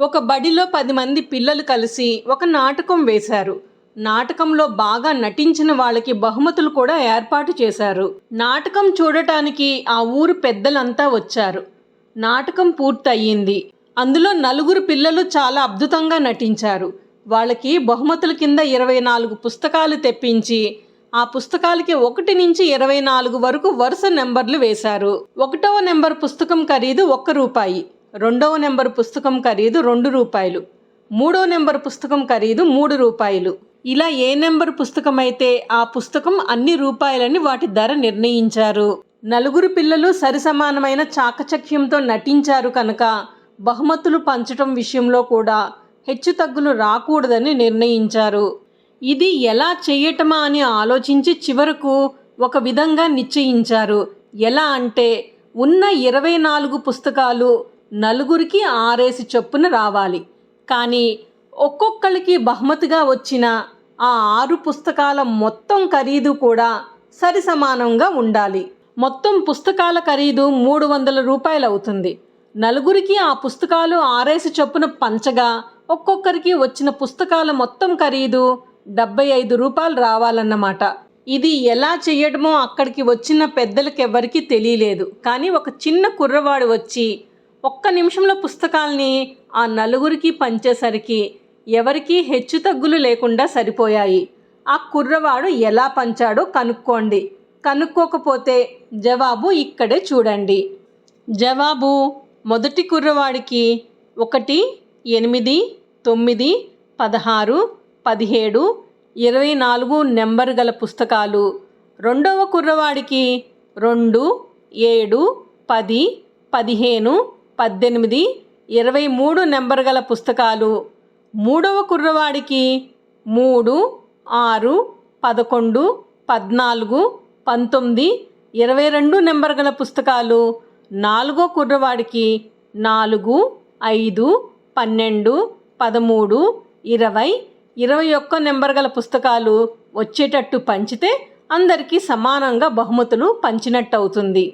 ఒక బడిలో పది మంది పిల్లలు కలిసి ఒక నాటకం వేశారు. నాటకంలో బాగా నటించిన వాళ్ళకి బహుమతులు కూడా ఏర్పాటు చేశారు. నాటకం చూడటానికి ఆ ఊరు పెద్దలంతా వచ్చారు. నాటకం పూర్తయింది. అందులో నలుగురు పిల్లలు చాలా అద్భుతంగా నటించారు. వాళ్ళకి బహుమతుల కింద ఇరవై నాలుగు పుస్తకాలు తెప్పించి ఆ పుస్తకాలకి ఒకటి నుంచి ఇరవై నాలుగు వరకు వరుస నెంబర్లు వేశారు. ఒకటవ నెంబర్ పుస్తకం ఖరీదు ఒక్క రూపాయి. రెండవ నెంబర్ పుస్తకం ఖరీదు రెండు రూపాయలు. మూడో నెంబర్ పుస్తకం ఖరీదు మూడు రూపాయలు. ఇలా ఏ నెంబర్ పుస్తకం అయితే ఆ పుస్తకం అన్ని రూపాయలని వాటి ధర నిర్ణయించారు. నలుగురు పిల్లలు సరిసమానమైన చాకచక్యంతో నటించారు కనుక బహుమతులు పంచటం విషయంలో కూడా హెచ్చుతగ్గులు రాకూడదని నిర్ణయించారు. ఇది ఎలా చేయటమా అని ఆలోచించి చివరకు ఒక విధంగా నిశ్చయించారు. ఎలా అంటే ఉన్న ఇరవై నాలుగు పుస్తకాలు నలుగురికి ఆరేసి చొప్పున రావాలి. కానీ ఒక్కొక్కరికి బహుమతిగా వచ్చిన ఆ ఆరు పుస్తకాల మొత్తం ఖరీదు కూడా సరి సమానంగా ఉండాలి. మొత్తం పుస్తకాల ఖరీదు మూడు వందల రూపాయలు అవుతుంది. నలుగురికి ఆ పుస్తకాలు ఆరేసి చొప్పున పంచగా ఒక్కొక్కరికి వచ్చిన పుస్తకాల మొత్తం ఖరీదు డెబ్బై ఐదు రూపాయలు రావాలన్నమాట. ఇది ఎలా చేయడమో అక్కడికి వచ్చిన పెద్దలకెవ్వరికీ తెలియలేదు. కానీ ఒక చిన్న కుర్రవాడు వచ్చి ఒక్క నిమిషంలో పుస్తకాల్ని ఆ నలుగురికి పంచేసరికి ఎవరికీ హెచ్చుతగ్గులు లేకుండా సరిపోయాయి. ఆ కుర్రవాడు ఎలా పంచాడో కనుక్కోండి. కనుక్కోకపోతే జవాబు ఇక్కడే చూడండి. జవాబు మొదటి కుర్రవాడికి ఒకటి ఎనిమిది తొమ్మిది పదహారు పదిహేడు ఇరవై నాలుగు నెంబర్ గల పుస్తకాలు. రెండవ కుర్రవాడికి రెండు ఏడు పది పదిహేను పద్దెనిమిది ఇరవై మూడు నెంబర్ గల పుస్తకాలు. మూడవ కుర్రవాడికి మూడు ఆరు పదకొండు పద్నాలుగు పంతొమ్మిది ఇరవై రెండు నెంబర్ గల పుస్తకాలు. నాలుగో కుర్రవాడికి నాలుగు ఐదు పన్నెండు పదమూడు ఇరవై ఇరవై ఒక్క నెంబర్ గల పుస్తకాలు. వచ్చేటట్టు పంచితే అందరికీ సమానంగా బహుమతులు పంచినట్టు అవుతుంది